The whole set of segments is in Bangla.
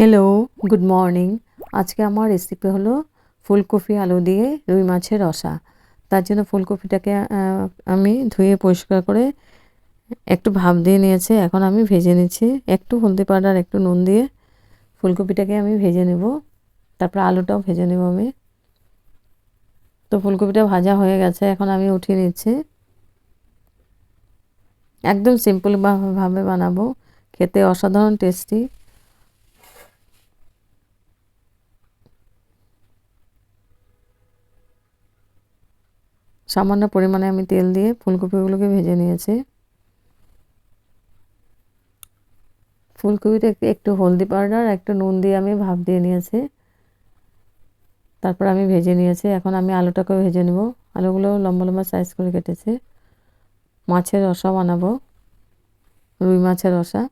হ্যালো গুড মর্নিং আজকে আমার রেসিপি হলো ফুলকপি আলু দিয়ে রুই মাছের রসা। তার জন্য ফুলকপিটাকে আমি ধুয়ে পরিষ্কার করে একটু ভাপ দিয়ে নিয়েছি। এখন আমি ভেজে নিচ্ছি। একটু হলদি পাউডার, একটু নুন দিয়ে ফুলকপিটাকে আমি ভেজে নেব। তারপর আলুটাও ভেজে নেব আমি। তো ফুলকপিটা ভাজা হয়ে গেছে, এখন আমি উঠিয়ে নিচ্ছি। একদম সিম্পল ভাবে বানাবো। খেতে অসাধারণ টেস্টি সামান্য পরিমাণে আমি তেল দিয়ে ফুলকপিগুলোকে ভেজে নিয়েছি। ফুলকপিটা একটু হলদি পাউডার, একটু নুন দিয়ে আমি ভাপ দিয়ে নিয়েছি। তারপর আমি ভেজে নিয়েছি। এখন আমি আলুটাকেও ভেজে নেব। আলুগুলো লম্বা লম্বা সাইজ করে কেটেছি। মাছের রসা বানাবো। রুই মাছের রসা।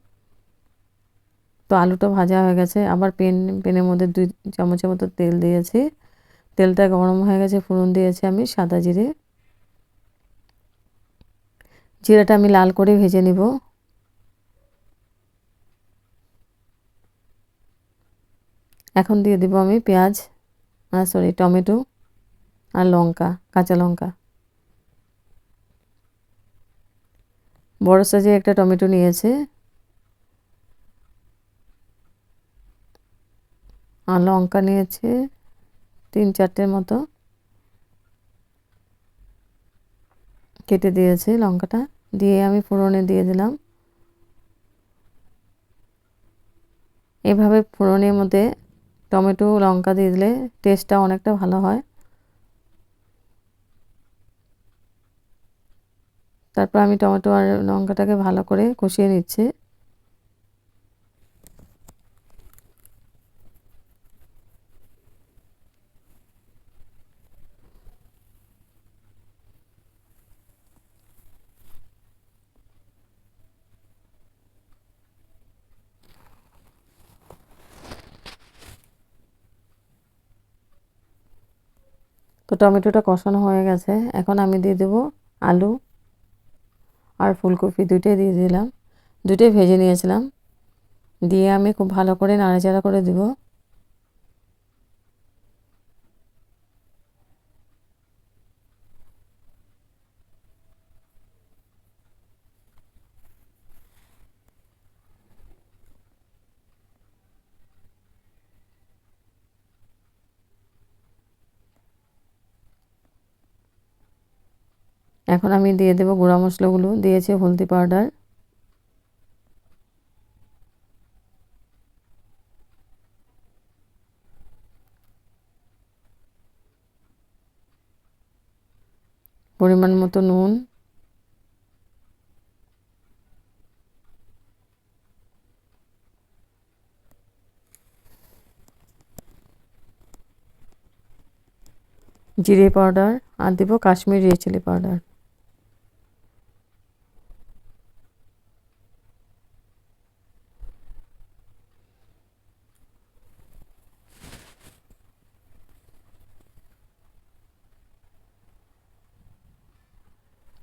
তো আলুটা ভাজা হয়ে গেছে। আবার পেন, পেনের মধ্যে দুই চামচের মতো তেল দিয়েছি। তেলটা গরম হয়ে গেছে ফোড়ন দিয়েছি আমি সাদা জিরে। জিরাটা আমি লাল করে ভেজে নেব। এখন দিয়ে দিব আমি পেঁয়াজ সরি টমেটো আর লঙ্কা, কাঁচা লঙ্কা। বড় সাইজে একটা টমেটো নিয়েছে। আর লঙ্কা নিয়েছে তিন চারটের মতো। কেটে দিয়েছে লঙ্কাটা। দিয়ে আমি ফোড়নে দিয়ে দিলাম। এভাবে ফোড়নের মধ্যে টমেটো, লঙ্কা দিয়ে দিলে টেস্টটা অনেকটা ভালো হয়। তারপর আমি টমেটো আর লঙ্কাটাকে ভালো করে কষিয়ে নিচ্ছি। তো টমেটোটা কষানো হয়ে গেছে। এখন আমি দিয়ে দেবো আলু আর ফুলকপি দুটোই দিয়ে দিলাম। দুটোই ভেজে নিয়েছিলাম। দিয়ে আমি খুব ভালো করে নাড়াচাড়া করে দেব। এখন আমি দিয়ে দেবো গুঁড়া মশলাগুলো, দিয়েছি হলদি পাউডার। পরিমাণ মতো নুন। জিরে পাউডার আর দেবো কাশ্মীরি চিলি পাউডার।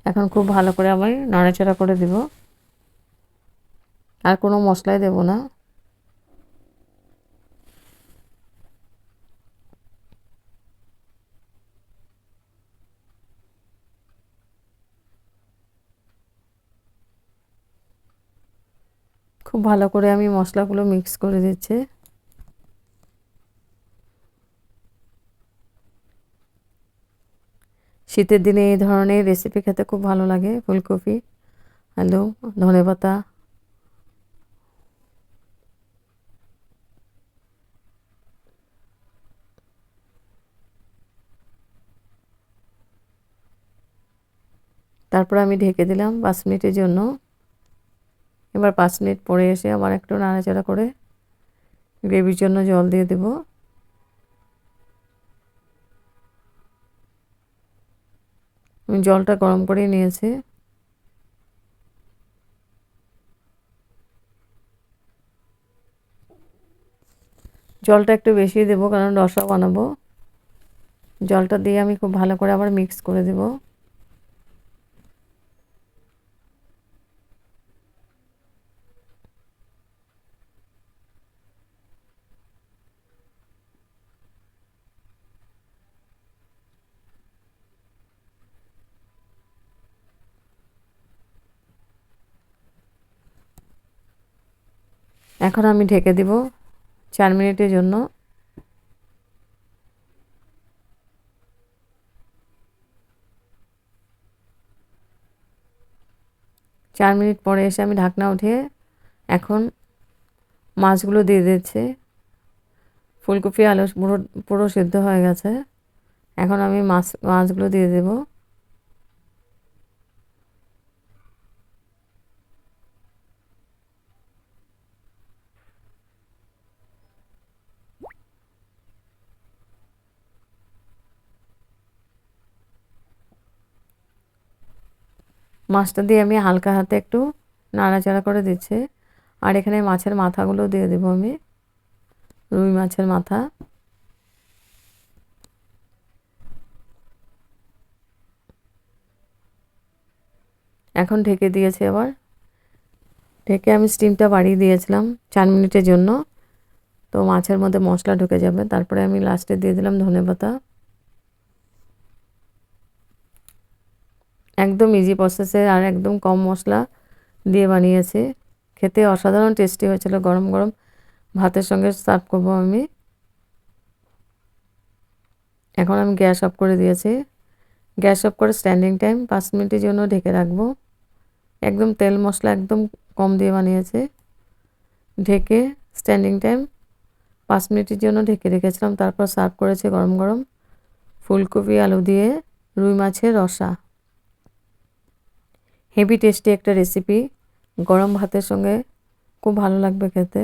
এখন খুব ভালো করে আমি নাড়াচাড়া করে দিব। আর কোনো মশলাই দেব না। খুব ভালো করে আমি মশলাগুলো মিক্স করে দিচ্ছি। শীতের দিনে এই ধরনের রেসিপি খেতে খুব ভালো লাগে, ফুলকপি, আলু ধনে পাতা তারপর আমি ঢেকে দিলাম পাঁচ মিনিটের জন্য। এবার পাঁচ মিনিট পরে এসে আবার একটু নাড়াচাড়া করে গ্রেভির জন্য জল দিয়ে দেবো। আমি জলটা গরম করে নিয়েছি। জলটা একটু বেশি দেবো, কারণ রসা বানাবো। জলটা দিয়ে আমি খুব ভালো করে আবার মিক্স করে দেবো। এখন আমি ঢেকে দিব চার মিনিটের জন্য। চার মিনিট পরে এসে আমি ঢাকনা উঠিয়ে এখন মাছগুলো দিয়ে দিচ্ছি। ফুলকপি, আলু, পুরো পুরো সিদ্ধ হয়ে গেছে। এখন আমি মাছ, মাছগুলো দিয়ে দেব। মাছটা দিয়ে আমি হালকা হাতে একটু নাড়াচাড়া করে দিচ্ছি। আর এখানে মাছের মাথাগুলো দিয়ে দেবো আমি। রুই মাছের মাথা। এখন ঢেকে দিয়েছি আবার। ঢেকে আমি স্টিমটা বাড়িয়ে দিয়েছিলাম চার মিনিটের জন্য। তো মাছের মধ্যে মশলা ঢুকে যাবে। তারপরে আমি লাস্টে দিয়ে দিলাম ধনে পাতা। একদম ইজি প্রসেসে আর একদম কম মশলা দিয়ে বানিয়েছি। খেতে অসাধারণ টেস্টি হয়েছিল, গরম গরম। ভাতের সঙ্গে সার্ভ করব আমি। এখন আমি গ্যাস অফ করে দিয়েছি। গ্যাস অফ করে স্ট্যান্ডিং টাইম পাঁচ মিনিটের জন্য ঢেকে রাখব। একদম তেল মশলা একদম কম দিয়ে বানিয়েছে। ঢেকে স্ট্যান্ডিং টাইম পাঁচ মিনিটের জন্য ঢেকে রেখেছিলাম, তারপর সার্ভ করেছে গরম গরম। ফুলকপি, আলু দিয়ে রুই মাছের রসা। হেভি টেস্টি একটা রেসিপি গরম ভাতের সঙ্গে খুব ভালো লাগবে খেতে।